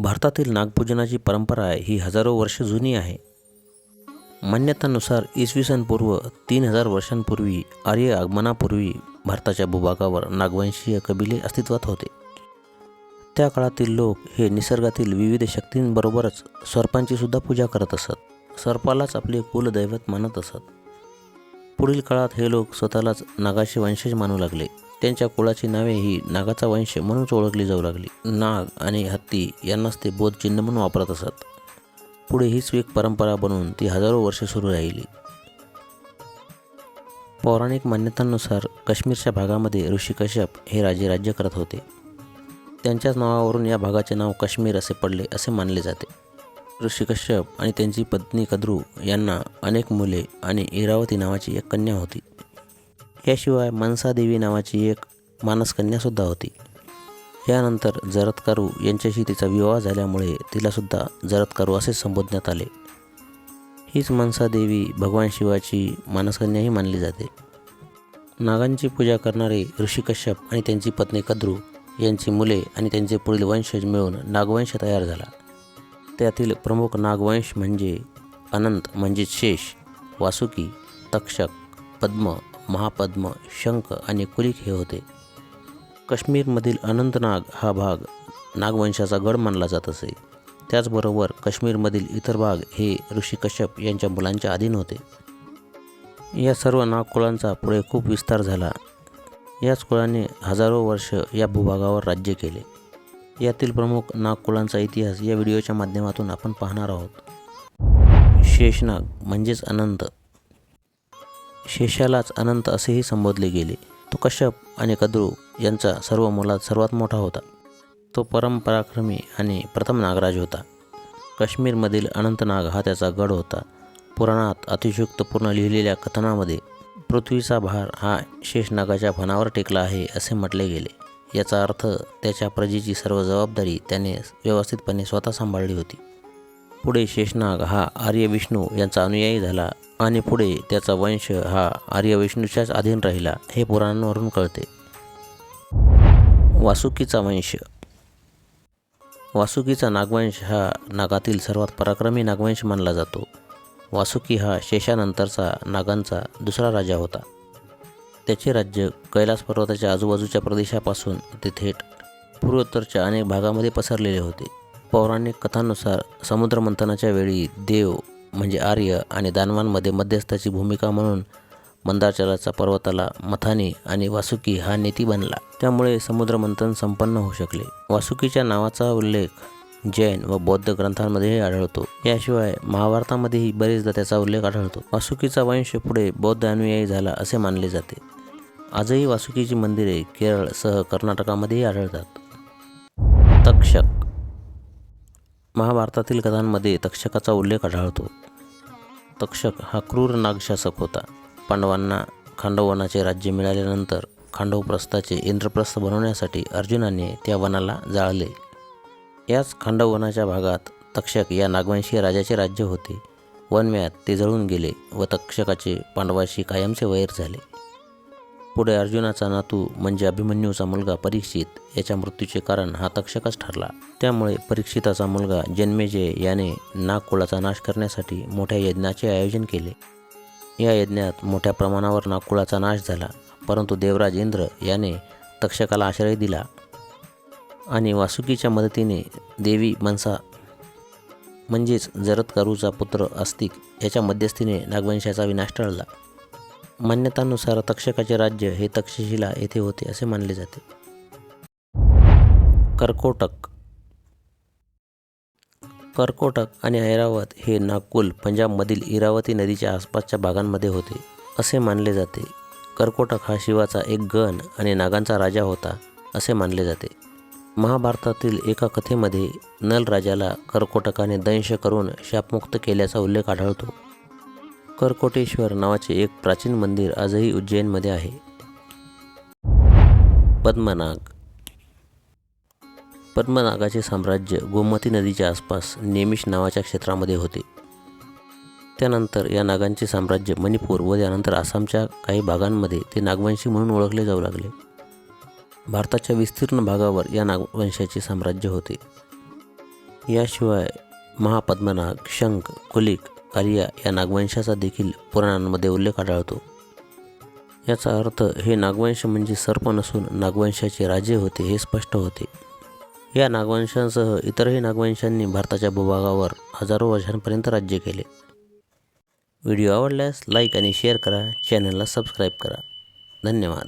भारतातील नागपूजनाची परंपरा ही हजारो वर्ष जुनी आहे. मान्यतानुसार इसवी सन पूर्व तीन हजार वर्षांपूर्वी आर्य आगमनापूर्वी भारताच्या भूभागावर नागवंशीय कबिले अस्तित्वात होते. त्या काळातील लोक हे निसर्गातील विविध शक्तींबरोबरच सर्पांची सुद्धा पूजा करत असत. सर्पालाच आपले कुलदैवत मानत असत. पुढील काळात हे लोक स्वतःलाच नागाचे वंशज मानू लागले. त्यांच्या कुळाची नावे ही नागाचा वंश म्हणूनच ओळखली जाऊ लागली. नाग आणि हत्ती यांनाच ते बोधचिन्ह म्हणून वापरत असत. पुढे हीच एक परंपरा बनून ती हजारो वर्षे सुरू राहिली. पौराणिक मान्यतांनुसार काश्मीरच्या भागामध्ये ऋषी कश्यप हे राजे राज्य करत होते. त्यांच्याच नावावरून या भागाचे नाव काश्मीर असे पडले असे मानले जाते. ऋषी कश्यप आणि त्यांची पत्नी कद्रू यांना अनेक मुले आणि इरावती नावाची एक कन्या होती. याशिवाय मनसादेवी नावाची एक मानसकन्यासुद्धा होती. यानंतर जरतकारू यांच्याशी तिचा विवाह झाल्यामुळे तिलासुद्धा जरतकारू असे संबोधण्यात आले. हीच मनसादेवी भगवान शिवाची मानसकन्याही मानली जाते. नागांची पूजा करणारे ऋषी कश्यप आणि त्यांची पत्नी कद्रू यांची मुले आणि त्यांचे पुढील वंशज मिळून नागवंश तयार झाला. त्यातील प्रमुख नागवंश म्हणजे अनंत म्हणजे शेष वासुकी तक्षक पद्म महापद्म शंख आणि कुलिक हे होते. काश्मीरमधील अनंतनाग हा भाग नागवंशाचा गड मानला जात असे. त्याचबरोबर काश्मीरमधील इतर भाग हे ऋषी कश्यप यांच्या मुलांच्या अधीन होते. या सर्व नागकुळांचा पुढे खूप विस्तार झाला. याच कुळाने हजारो वर्ष या भूभागावर राज्य केले. यातील प्रमुख नागकुळांचा इतिहास या व्हिडिओच्या माध्यमातून आपण पाहणार आहोत. शेषनाग म्हणजेच अनंत. शेषालाच अनंत असेही संबोधले गेले. तो कश्यप आणि कद्रू यांचा सर्व मुलात सर्वात मोठा होता. तो परमपराक्रमी आणि प्रथम नागराज होता. काश्मीरमधील अनंतनाग हा त्याचा गड होता. पुराणात अतिशयुक्तपूर्ण लिहिलेल्या कथनामध्ये पृथ्वीचा भार हा शेषनागाच्या फणावर टेकला आहे असे म्हटले गेले. याचा अर्थ त्याच्या प्रजेची सर्व जबाबदारी त्याने व्यवस्थितपणे स्वतः सांभाळली होती. पुढे शेषनाग हा आर्य विष्णू यांचा अनुयायी झाला आणि पुढे त्याचा वंश हा आर्य विष्णूच्याच अधीन राहिला हे पुराणांवरून कळते. वासुकीचा वंश. वासुकीचा नागवंश हा नागातील सर्वात पराक्रमी नागवंश मानला जातो. वासुकी हा शेषानंतरचा नागांचा दुसरा राजा होता. त्याचे राज्य कैलास पर्वताच्या आजूबाजूच्या प्रदेशापासून ते थेट पूर्वोत्तरच्या अनेक भागामध्ये पसरलेले होते. पौराणिक कथांनुसार समुद्रमंथनाच्या वेळी देव म्हणजे आर्य आणि दानवांमध्ये मध्यस्थाची भूमिका म्हणून मंदारचलाचा पर्वताला मथानी आणि वासुकी हा नेती बनला. त्यामुळे समुद्रमंथन संपन्न होऊ शकले. वासुकीच्या नावाचा उल्लेख जैन व बौद्ध ग्रंथांमध्येही आढळतो. याशिवाय महाभारतामध्येही बरेचदा त्याचा उल्लेख आढळतो. वासुकीचा वंश पुढे बौद्ध अनुयायी झाला असे मानले जाते. आजही वासुकीची मंदिरे केरळसह कर्नाटकामध्येही आढळतात. तक्षक महाभारतातील कथांमध्ये तक्षकाचा उल्लेख आढळतो. तक्षक हा क्रूर नागशासक होता. पांडवांना खांडववनाचे राज्य मिळाल्यानंतर खांडवप्रस्थाचे इंद्रप्रस्थ बनवण्यासाठी अर्जुनाने त्या वनाला जाळले. याच खांडववनाच्या भागात तक्षक या नागवंशीय राजाचे राज्य होते. वनव्यात ते जळून गेले व तक्षकाचे पांडवाशी कायमचे वैर झाले. पुढे अर्जुनाचा नातू म्हणजे अभिमन्यूचा मुलगा परीक्षित याच्या मृत्यूचे कारण हा तक्षकच ठरला. त्यामुळे परीक्षिताचा मुलगा जन्मेजय याने नागकुळाचा नाश करण्यासाठी मोठ्या यज्ञाचे आयोजन केले. या यज्ञात मोठ्या प्रमाणावर नागकुळाचा नाश झाला परंतु देवराज इंद्र याने तक्षकाला आश्रय दिला आणि वासुकीच्या मदतीने देवी मनसा म्हणजेच जरत्कारूचा पुत्र आस्तिक याच्या मध्यस्थीने नागवंशाचा विनाश टळला. मान्यतानुसार तक्षकाचे राज्य हे तक्षशिला येथे होते असे मानले जाते. कर्कोटक. कर्कोटक आणि ऐरावत हे नागपूर पंजाबमधील इरावती नदीच्या आसपासच्या भागांमध्ये होते असे मानले जाते. कर्कोटक हा शिवाचा एक गण आणि नागांचा राजा होता असे मानले जाते. महाभारतातील एका कथेमध्ये नल राजाला कर्कोटकाने दंश करून शापमुक्त केल्याचा उल्लेख आढळतो. करकोटेश्वर नावाचे एक प्राचीन मंदिर आजही उज्जैनमध्ये आहे. पद्मनाग. पद्मनागाचे साम्राज्य गोमती नदीच्या आसपास नेमिश नावाच्या क्षेत्रामध्ये होते. त्यानंतर या नागांचे साम्राज्य मणिपूर व त्यानंतर आसामच्या काही भागांमध्ये ते नागवंशी म्हणून ओळखले जाऊ लागले. भारताच्या विस्तीर्ण भागावर या नागवंशाचे साम्राज्य होते. याशिवाय महापद्मनाग शंख कुलिक आलिया या नागवंशाचा देखील पुराणांमध्ये उल्लेख आढळतो. याचा अर्थ हे नागवंश म्हणजे सर्प नसून नागवंशाचे राजे होते हे स्पष्ट होते. या नागवंशांसह इतरही नागवंशांनी भारताच्या भूभागावर हजारो वर्षांपर्यंत राज्य केले. व्हिडिओ आवडल्यास लाईक आणि शेअर करा चॅनलला सबस्क्राईब करा. धन्यवाद.